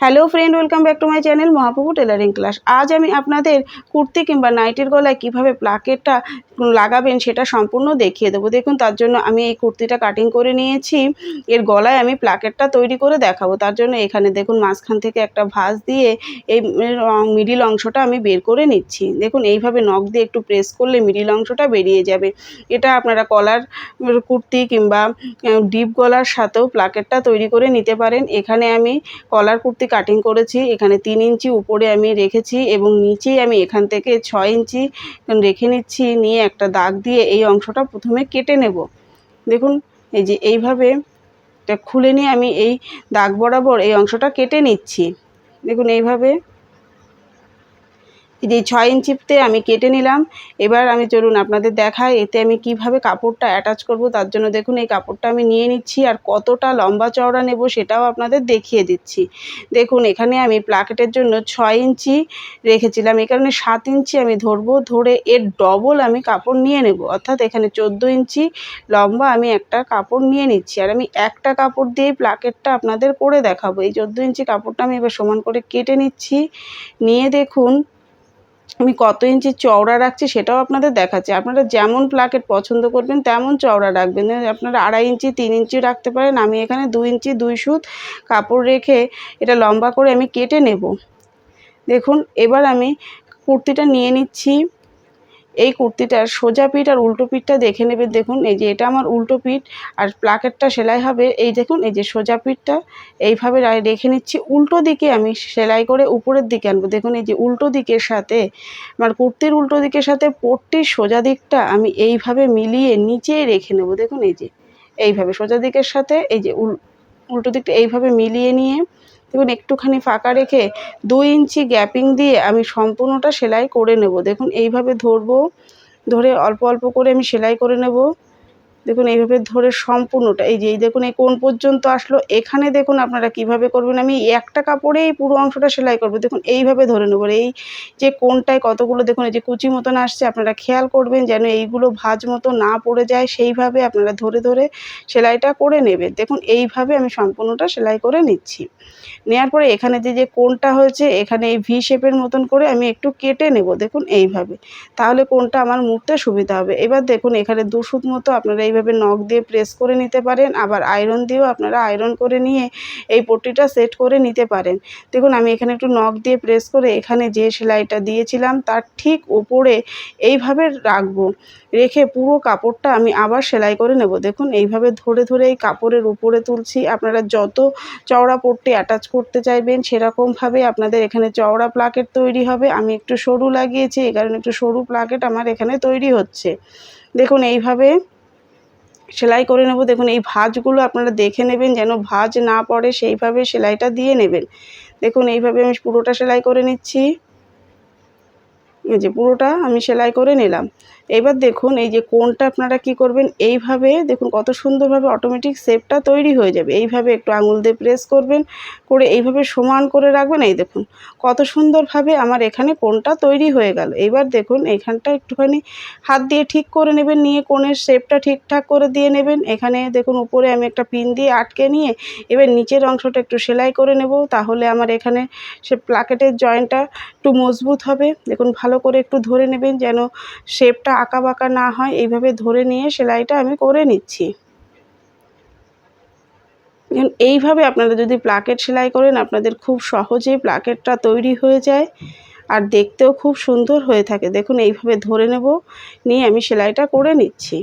Hello friend welcome back to my channel Mahaprabhu tailoring class আজ আমি আপনাদের কুর্তি কিংবা নাইটির গলায় কীভাবে প্লাকেটটা লাগাবেন সেটা সম্পূর্ণ দেখিয়ে দেবো। দেখুন, তার জন্য আমি এই কুর্তিটা কাটিং করে নিয়েছি। এর গলায় আমি প্লাকেটটা তৈরি করে দেখাবো। তার জন্য এখানে দেখুন, মাঝখান থেকে একটা ভাঁজ দিয়ে এই মিডিল অংশটা আমি বের করে নিচ্ছি। দেখুন, এইভাবে নখ দিয়ে একটু প্রেস করলে মিডিল অংশটা বেরিয়ে যাবে। এটা আপনারা কলার কুর্তি কিংবা ডিপ গলার সাথেও প্লাকেটটা তৈরি করে নিতে পারেন। এখানে আমি কলার কুর্তি কাটিং করেছি। এখানে তিন ইঞ্চি উপরে আমি রেখেছি এবং নিচেই আমি এখান থেকে ছয় ইঞ্চি রেখে নিচ্ছি। নিয়ে একটা দাগ দিয়ে এই অংশটা প্রথমে কেটে নেব। দেখুন, এই যে এইভাবে খুলে নিয়ে আমি এই দাগ বরাবর এই অংশটা কেটে নিচ্ছি। দেখুন, এইভাবে যে ছয় ইঞ্চিতে আমি কেটে নিলাম। এবার আমি চলুন আপনাদের দেখাই এতে আমি কীভাবে কাপড়টা অ্যাটাচ করব। তার জন্য দেখুন, এই কাপড়টা আমি নিয়ে নিচ্ছি আর কতটা লম্বা চওড়া নেব সেটাও আপনাদের দেখিয়ে দিচ্ছি। দেখুন, এখানে আমি প্লাকেটের জন্য ছয় ইঞ্চি রেখেছিলাম। এই কারণে সাত ইঞ্চি আমি ধরবো। ধরে এর ডবল আমি কাপড় নিয়ে নেব। অর্থাৎ এখানে চোদ্দ ইঞ্চি লম্বা আমি একটা কাপড় নিয়ে নিচ্ছি। আর আমি একটা কাপড় দিয়েই প্লাকেটটা আপনাদের করে দেখাবো। এই চোদ্দ ইঞ্চি কাপড়টা আমি এবার সমান করে কেটে নিচ্ছি। নিয়ে দেখুন আমি কত ইঞ্চি চওড়া রাখছি সেটাও আপনাদের দেখাচ্ছি। আপনারা যেমন প্লাকেট পছন্দ করবেন, তেমন চওড়া রাখবেন। আপনারা আড়াই ইঞ্চি, তিন ইঞ্চি রাখতে পারেন। আমি এখানে দু ইঞ্চি, দুই সুত কাপড় রেখে এটা লম্বা করে আমি কেটে নেব। দেখুন, এবার আমি কুর্তিটা নিয়ে নিচ্ছি। এই কুর্তিটার সোজা পিঠ আর উল্টো পিঠটা দেখে নেবেন দেখুন, এই যে এটা আমার উল্টো পিঠ আর প্লাকেটটা সেলাই হবে। এই দেখুন, এই যে সোজা পিঠটা, এইভাবে রেখে নিচ্ছি। উল্টো দিকে আমি সেলাই করে উপরের দিকে আনব। দেখুন, এই যে উল্টো দিকের সাথে, আমার কুর্তির উল্টো দিকের সাথে পট্টির সোজা দিকটা আমি এইভাবে মিলিয়ে নিচে রেখে নেব। দেখুন, এই যে এইভাবে সোজা দিকের সাথে, এই যে উল্টো দিকটা এইভাবে মিলিয়ে নিয়ে দেখুন, একটুখানি ফাঁকা রেখে দুই ইঞ্চি গ্যাপিং দিয়ে আমি সম্পূর্ণটা সেলাই করে নেব। দেখুন, এইভাবে ধরবো, ধরে অল্প অল্প করে আমি সেলাই করে নেব। দেখুন, এইভাবে ধরে সম্পূর্ণটা, এই যে, এই দেখুন, এই কোন পর্যন্ত আসলো, এখানে দেখুন আপনারা কীভাবে করবেন, আমি একটা কাপড়েই পুরো অংশটা সেলাই করব, দেখুন, এইভাবে ধরে নেব এই যে কোনটায় কতগুলো, দেখুন, এই যে কুচি মতন আসছে, আপনারা খেয়াল করবেন যেন এইগুলো ভাজ মতো না পড়ে যায়, সেইভাবে আপনারা ধরে ধরে সেলাইটা করে নেবেন, দেখুন, এইভাবে আমি সম্পূর্ণটা সেলাই করে নিচ্ছি। নেওয়ার পরে এখানে যে যে কোনটা হয়েছে, এখানে এই ভি শেপের মতন করে আমি একটু কেটে নেব, দেখুন, এইভাবে, তাহলে কোনটা আমার মুড়তে সুবিধা হবে, এবার দেখুন, এখানে দুশুত মতো আপনারা এইভাবে নখ দিয়ে প্রেস করে নিতে পারেন, আবার আয়রন দিয়েও আপনারা আয়রন করে নিয়ে এই পট্টিটা সেট করে নিতে পারেন। দেখুন, আমি এখানে একটু নখ দিয়ে প্রেস করে এখানে যে সেলাইটা দিয়েছিলাম, তার ঠিক উপরে এইভাবে রাখব। রেখে পুরো কাপড়টা আমি আবার সেলাই করে নেব। দেখুন, এইভাবে ধরে ধরে এই কাপড়ের উপরে তুলছি। আপনারা যত চওড়া পট্টি অ্যাটাচ করতে চাইবেন, সেরকমভাবে আপনাদের এখানে চওড়া প্লাকেট তৈরি হবে। আমি একটু সরু লাগিয়েছি, এই কারণে একটু সরু প্লাকেট আমার এখানে তৈরি হচ্ছে। দেখুন, এইভাবে সেলাই করে নেব। দেখুন, এই ভাঁজগুলো আপনারা দেখে নেবেন, যেন ভাঁজ না পড়ে সেইভাবে সেলাইটা দিয়ে নেবেন। দেখুন, এইভাবে আমি পুরোটা সেলাই করে নিচ্ছি। এই যে পুরোটা আমি সেলাই করে নিলাম। এবার দেখুন এই যে কোনটা আপনারা কি করবেন, এইভাবে দেখুন কত সুন্দরভাবে অটোমেটিক শেপটা তৈরি হয়ে যাবে। এইভাবে একটু আঙুল দিয়ে প্রেস করবেন, করে এইভাবে সমান করে রাখবেন। এই দেখুন কত সুন্দরভাবে আমার এখানে কোনটা তৈরি হয়ে গেল। এবার দেখুন এইখানটা একটুখানি হাত দিয়ে ঠিক করে নেবেন, নিয়ে কোণের শেপটা ঠিকঠাক করে দিয়ে নেবেন। এখানে দেখুন উপরে আমি একটা পিন দিয়ে আটকে নিয়ে এবার নিচের অংশটা একটু সেলাই করে নেব। তাহলে আমার এখানে সে প্লাকেটের জয়েন্টটা একটু মজবুত হবে। দেখুন, ভালো করে একটু ধরে নেবেন যেন শেপটা আঁকা বাঁকা না হয়। এইভাবে ধরে নিয়ে সেলাইটা আমি করে নিচ্ছি। এইভাবে আপনারা যদি প্লাকেট সেলাই করেন, আপনাদের খুব সহজেই প্লাকেটটা তৈরি হয়ে যায় আর দেখতেও খুব সুন্দর হয়ে থাকে। দেখুন, এইভাবে ধরে নেব, নিয়ে আমি সেলাইটা করে নিচ্ছি।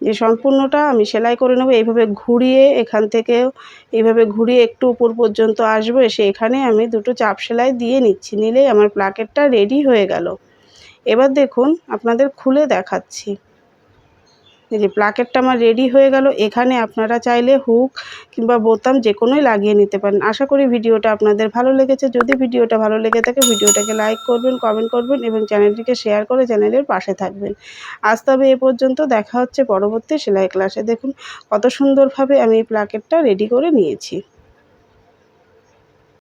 যে সম্পূর্ণটা আমি সেলাই করে নেব, এইভাবে ঘুরিয়ে এখান থেকে, এইভাবে ঘুরিয়ে একটু উপর পর্যন্ত আসব, এসে এখানে আমি দুটো চাপ সেলাই দিয়ে নিচ্ছি, নিলেই আমার প্লাকেটটা রেডি হয়ে গেল। এবার দেখুন, আপনাদের খুলে দেখাচ্ছি। এই যে প্লাকেটটা আমার রেডি হয়ে গেল। এখানে আপনারা চাইলে হুক কিংবা বোতাম যে কোনোই লাগিয়ে নিতে পারেন। আশা করি ভিডিওটা আপনাদের ভালো লেগেছে। যদি ভিডিওটা ভালো লেগে থাকে, ভিডিওটাকে লাইক করবেন কমেন্ট করবেন এবং চ্যানেলটিকে শেয়ার করে চ্যানেলের পাশে থাকবেন। আজ তবে এ পর্যন্ত। দেখা হচ্ছে পরবর্তী সেলাই ক্লাসে দেখুন কত সুন্দরভাবে আমি এই প্লাকেটটা রেডি করে নিয়েছি।